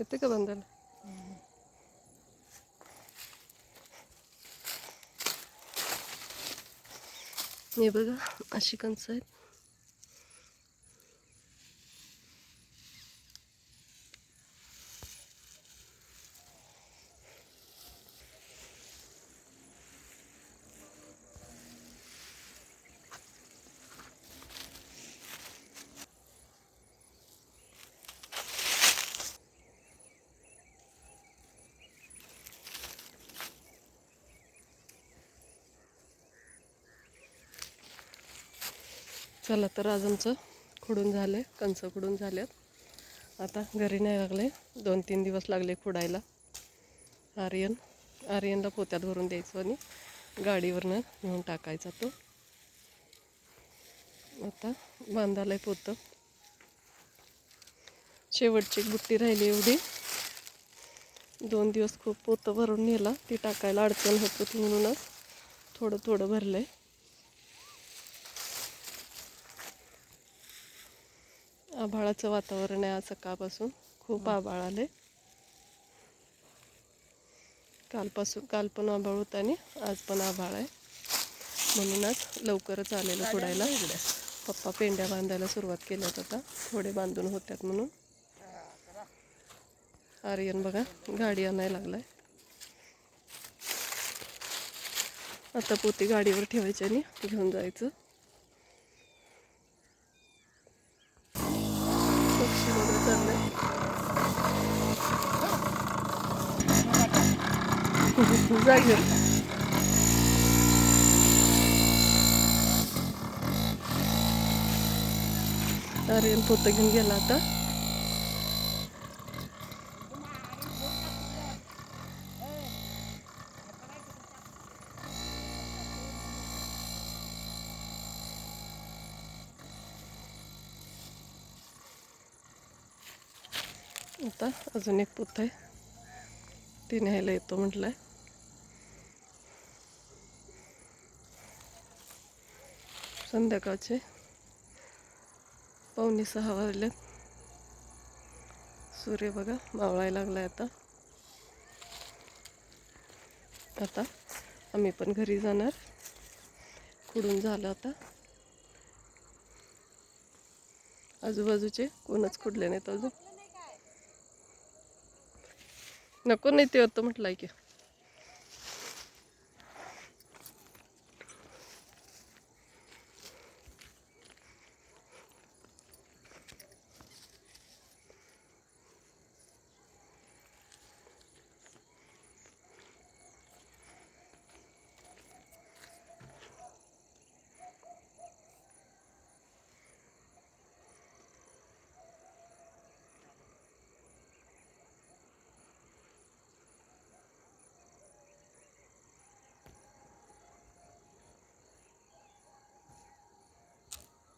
येते का बांधायला हे बघा अशी कणसं आहेत. चला तर आज आमचं खुडून झालं आहे कंच खुडून झाल्यात. आता घरी नाही लागले दोन तीन दिवस लागले खुडायला. आर्यन आर्यनला पोत्यात भरून द्यायचं आणि गाडीवरनं घेऊन टाकायचा तो. आता बांधायला पोतं. शेवटची बुट्टी राहिली एवढी. दोन दिवस खूप पोतं भरून नेला ती टाकायला अडचण होत होती म्हणूनच थोडं थोडं भरलं आहे आभाळाचं वातावरण आहे आज सकाळपासून. खूप आभाळ आले कालपासून काल पण आभाळ होतं आणि आज पण आभाळ आहे. म्हणून आज लवकरच आलेलं फोडायला. पप्पा पेंड्या बांधायला सुरुवात केल्यात आता. थोडे बांधून होत्यात म्हणून. आर्यन बघा गाडी आणायला लागलाय. आता पोती गाडीवर ठेवायची आणि घेऊन जायचं. जा घेऊन आर्यन पोतं घेऊन गेला आता. आता अजून एक पुत आहे. ती न्यायला येतो म्हटलंय. संध्याकाळचे. पावणे सहा वाजल्यात सूर्य बघा मावळायला लागलाय आता. आता आम्ही पण घरी जाणार. खुडून झालं आता. आजूबाजूचे कोणच खुडले नाहीत अजून. नको नाही ते होतं म्हटलंय की.